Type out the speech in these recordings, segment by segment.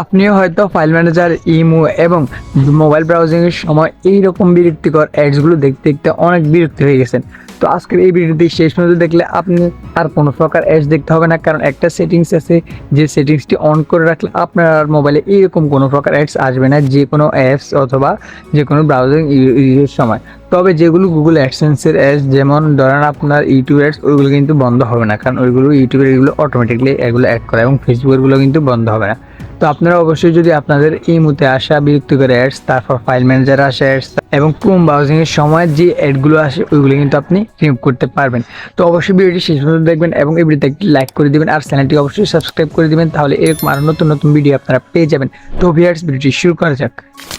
আপনিও হয়তো file manager imo এবং মোবাইল ব্রাউজিংয়ের সময় এইরকম বিরক্তিকর অ্যাডসগুলো দেখতে দেখতে অনেক বিরক্তি হয়ে গেছেন। তো আজকের এই ভিডিওটি শেষ পর্যন্ত দেখলে আপনি আর কোনো প্রকার অ্যাডস দেখতে হবে না, কারণ একটা সেটিংস আছে, যে সেটিংসটি অন করে রাখলে আপনার মোবাইলে এইরকম কোনো প্রকার অ্যাডস আসবে না, যে কোনো অ্যাপস অথবা যে কোনো ব্রাউজিং ইউজের সময়। তবে যেগুলো গুগল অ্যাডসেন্সের অ্যাডস যেমন ধরেন আপনার ইউটিউব অ্যাডস ওইগুলো কিন্তু বন্ধ হবে না, কারণ ওইগুলো ইউটিউবের এগুলো অটোমেটিকলি এগুলো অ্যাড করে এবং ফেসবুকেরগুলো কিন্তু বন্ধ হবে না। তো আপনারা অবশ্যই যদি আপনাদের এই মুহূর্তে আসা বিরক্তিকর অ্যাডস তারপর ফাইল ম্যানেজার আসা অ্যাডস এবং ক্রোম ব্রাউজিং এর সময় যে অ্যাডগুলো আসে, ওইগুলো কিন্তু আপনি রিমুভ করতে পারবেন। তো অবশ্যই ভিডিওটি শেষ পর্যন্ত দেখবেন এবং এই ভিডিওতে একটি লাইক করে দিবেন আর চ্যানেলটি অবশ্যই সাবস্ক্রাইব করে দিবেন, তাহলে এরকম আরও নতুন নতুন ভিডিও আপনারা পেয়ে যাবেন। তো ভিয়ার্স ভিডিওটি শুরু করা যাক।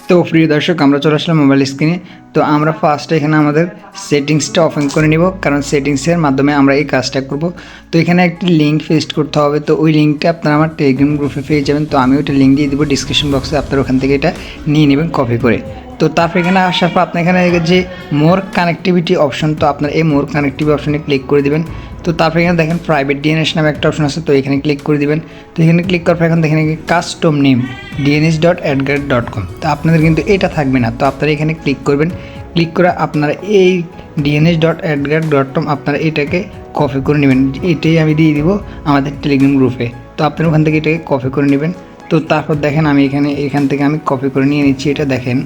তো প্রিয় দর্শক, আমরা চলে আসলাম মোবাইল স্ক্রিনে তো আমরা ফার্স্টে এখানে আমাদের সেটিংসটা ওপেন করে নিব, কারণ সেটিংসের মাধ্যমে আমরা এই কাজটা করব। তো এখানে একটি লিঙ্ক পেস্ট করতে হবে, তো ওই লিঙ্কটা আপনারা আমার টেলিগ্রাম গ্রুপে পেয়ে যাবেন। তো আমি ওইটা লিঙ্ক দিয়ে দিব ডিসক্রিপশন বক্সে আপনারা ওখান থেকে এটা নিয়ে নেবেন কপি করে। তো তারপর এখানে আসার পর আপনার এখানে যে মোর কানেক্টিভিটি অপশন তো আপনার এই মোর কানেক্টিভিটি অপশনে ক্লিক করে দিবেন। তো তারপরে এখানে দেখেন প্রাইভেট ডিএনএস নামে একটা অপশন আছে, তো এখানে ক্লিক করে দিবেন। তো এখানে ক্লিক করার পর এখন দেখেন custom name DNS dot AdGuard dot com তো আপনাদের কিন্তু এটা থাকবে না, তো আপনারা এখানে ক্লিক করবেন। ক্লিক করে আপনারা এই DNS dot AdGuard dot com আপনারা এটাকে কপি করে নেবেন। এটাই আমি দিয়ে দিব আমাদের টেলিগ্রাম গ্রুপে তো আপনারা ওখান থেকে এটাকে কপি করে নেবেন। তো তারপর দেখেন আমি এখানে, এখান থেকে আমি কপি করে নিয়ে নিচ্ছি, এটা দেখেন।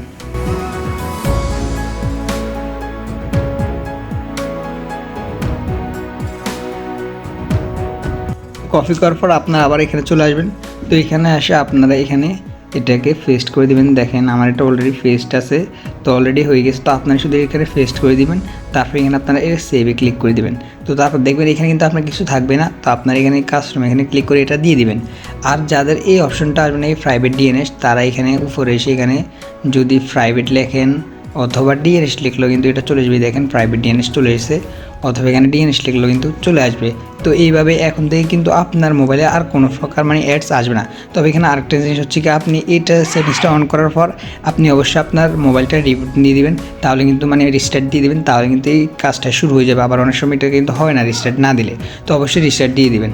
কপি করার পর আপনারা আবার এখানে চলে আসবেন। তো এখানে এসে আপনারা এখানে এটাকে ফেস্ট করে দিবেন। দেখেন আমার এটা অলরেডি ফেস্ট আছে, তো অলরেডি হয়ে গেছে। তো আপনারা শুধু এখানে ফেস্ট করে দিবেন, তারপর এখানে আপনারা এর সেভে ক্লিক করে দিবেন। তো তারপর দেখবেন এখানে কিন্তু আপনার কিছু থাকবে না। তো আপনারা এখানে কাস্টম এখানে ক্লিক করে এটা দিয়ে দিবেন। আর যাদের এই অপশনটা আসবে না, এই প্রাইভেট ডিএনএস তারা এখানে উপরে এসে এখানে যদি প্রাইভেট লেখেন অথবা ডিএনএস লিখলেও কিন্তু এটা চলে আসবে। দেখেন প্রাইভেট ডিএনএস চলে এসেছে, অথবা এখানে ডিএনএস লিখলেও কিন্তু চলে আসবে। তো এইভাবে এখন থেকে কিন্তু আপনার মোবাইলে আর কোনো প্রকার মানে অ্যাডস আসবে না। তবে এখানে আরেকটা জিনিস হচ্ছে কি, আপনি এইটা সেটিংসটা অন করার পর আপনি অবশ্যই আপনার মোবাইলটা রিবুট দিয়ে দিবেন, তাহলে কিন্তু মানে রিস্টার্ট দিয়ে দিবেন, তাহলে কিন্তু এই কাজটা শুরু হয়ে যাবে। আবার অনেক সময় এটা কিন্তু হয় না রিস্টার্ট না দিলে। তো অবশ্যই রিস্টার্ট দিয়ে দিবেন।